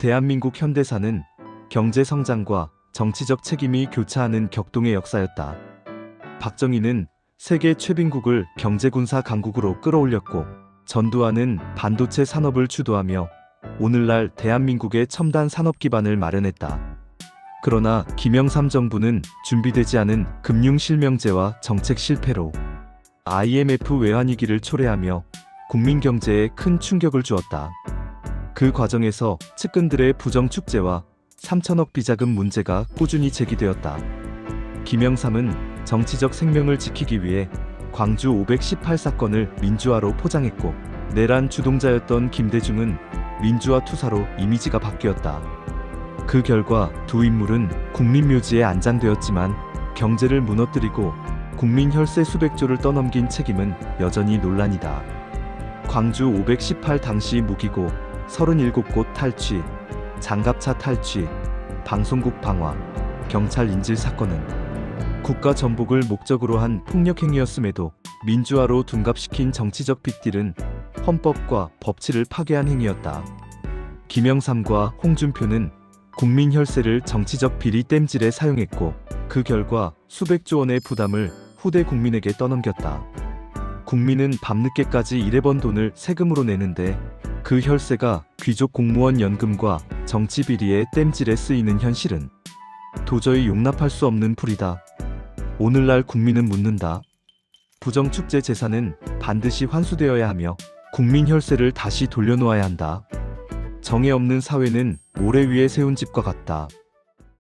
대한민국 현대사는 경제 성장과 정치적 책임이 교차하는 격동의 역사였다. 박정희는 세계 최빈국을 경제군사 강국으로 끌어올렸고 전두환은 반도체 산업을 주도하며 오늘날 대한민국의 첨단 산업 기반을 마련했다. 그러나 김영삼 정부는 준비되지 않은 금융 실명제와 정책 실패로 IMF 외환위기를 초래하며 국민 경제에 큰 충격을 주었다. 그 과정에서 측근들의 부정축제와 3천억 비자금 문제가 꾸준히 제기되었다. 김영삼은 정치적 생명을 지키기 위해 광주 518 사건을 민주화로 포장했고 내란 주동자였던 김대중은 민주화 투사로 이미지가 바뀌었다. 그 결과 두 인물은 국민묘지에 안장되었지만 경제를 무너뜨리고 국민 혈세 수백조를 떠넘긴 책임은 여전히 논란이다. 광주 518 당시 무기고 37곳 탈취, 장갑차 탈취, 방송국 방화, 경찰 인질 사건은 국가 전복을 목적으로 한 폭력 행위였음에도 민주화로 둔갑시킨 정치적 빅딜은 헌법과 법치를 파괴한 행위였다. 김영삼과 홍준표는 국민 혈세를 정치적 비리 땜질에 사용했고 그 결과 수백조 원의 부담을 후대 국민에게 떠넘겼다. 국민은 밤늦게까지 일해번 돈을 세금으로 내는데 그 혈세가 귀족 공무원 연금과 정치 비리의 땜질에 쓰이는 현실은 도저히 용납할 수 없는 불이다. 오늘날 국민은 묻는다. 부정축제 재산은 반드시 환수되어야 하며 국민 혈세를 다시 돌려놓아야 한다. 정에 없는 사회는 모래 위에 세운 집과 같다.